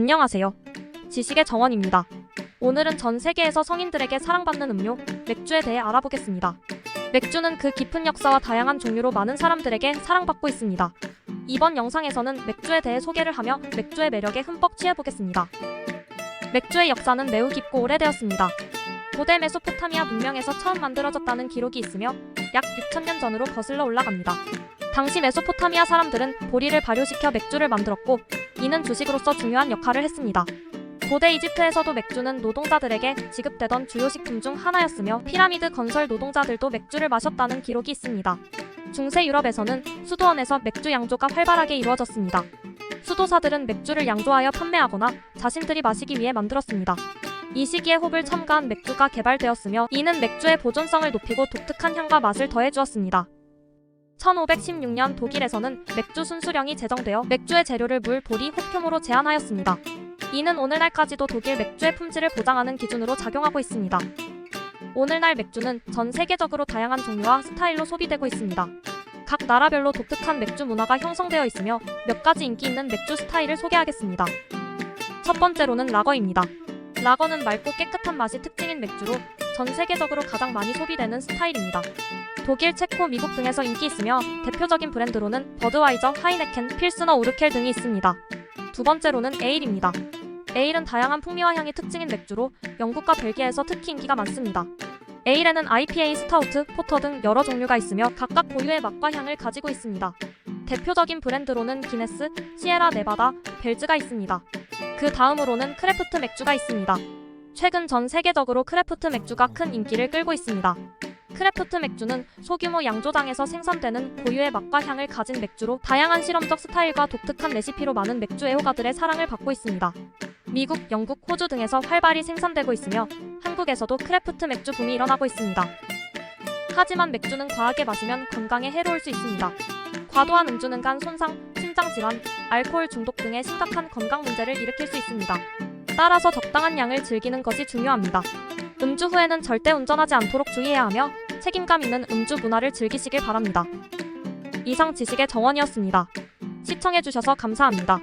안녕하세요. 지식의 정원입니다. 오늘은 전 세계에서 성인들에게 사랑받는 음료, 맥주에 대해 알아보겠습니다. 맥주는 그 깊은 역사와 다양한 종류로 많은 사람들에게 사랑받고 있습니다. 이번 영상에서는 맥주에 대해 소개를 하며 맥주의 매력에 흠뻑 취해보겠습니다. 맥주의 역사는 매우 깊고 오래되었습니다. 고대 메소포타미아 문명에서 처음 만들어졌다는 기록이 있으며 약 6천년 전으로 거슬러 올라갑니다. 당시 메소포타미아 사람들은 보리를 발효시켜 맥주를 만들었고 이는 주식으로서 중요한 역할을 했습니다. 고대 이집트에서도 맥주는 노동자들에게 지급되던 주요 식품 중 하나였으며 피라미드 건설 노동자들도 맥주를 마셨다는 기록이 있습니다. 중세 유럽에서는 수도원에서 맥주 양조가 활발하게 이루어졌습니다. 수도사들은 맥주를 양조하여 판매하거나 자신들이 마시기 위해 만들었습니다. 이 시기에 홉을 첨가한 맥주가 개발되었으며 이는 맥주의 보존성을 높이고 독특한 향과 맛을 더해주었습니다. 1516년 독일에서는 맥주 순수령이 제정되어 맥주의 재료를 물, 보리, 호표모로 제한하였습니다. 이는 오늘날까지도 독일 맥주의 품질을 보장하는 기준으로 작용하고 있습니다. 오늘날 맥주는 전 세계적으로 다양한 종류와 스타일로 소비되고 있습니다. 각 나라별로 독특한 맥주 문화가 형성되어 있으며 몇 가지 인기 있는 맥주 스타일을 소개하겠습니다. 첫 번째로는 라거입니다. 라거는 맑고 깨끗한 맛이 특징인 맥주로 전 세계적으로 가장 많이 소비되는 스타일입니다. 독일, 체코, 미국 등에서 인기 있으며 대표적인 브랜드로는 버드와이저, 하이네켄, 필스너, 우르켈 등이 있습니다. 두 번째로는 에일입니다. 에일은 다양한 풍미와 향이 특징인 맥주로 영국과 벨기에에서 특히 인기가 많습니다. 에일에는 IPA, 스타우트, 포터 등 여러 종류가 있으며 각각 고유의 맛과 향을 가지고 있습니다. 대표적인 브랜드로는 기네스, 시에라 네바다, 벨즈가 있습니다. 그 다음으로는 크래프트 맥주가 있습니다. 최근 전 세계적으로 크래프트 맥주가 큰 인기를 끌고 있습니다. 크래프트 맥주는 소규모 양조장에서 생산되는 고유의 맛과 향을 가진 맥주로 다양한 실험적 스타일과 독특한 레시피로 많은 맥주 애호가들의 사랑을 받고 있습니다. 미국, 영국, 호주 등에서 활발히 생산되고 있으며 한국에서도 크래프트 맥주 붐이 일어나고 있습니다. 하지만 맥주는 과하게 마시면 건강에 해로울 수 있습니다. 과도한 음주는 간 손상, 심장 질환, 알코올 중독 등의 심각한 건강 문제를 일으킬 수 있습니다. 따라서 적당한 양을 즐기는 것이 중요합니다. 음주 후에는 절대 운전하지 않도록 주의해야 하며 책임감 있는 음주 문화를 즐기시길 바랍니다. 이상 지식의 정원이었습니다. 시청해주셔서 감사합니다.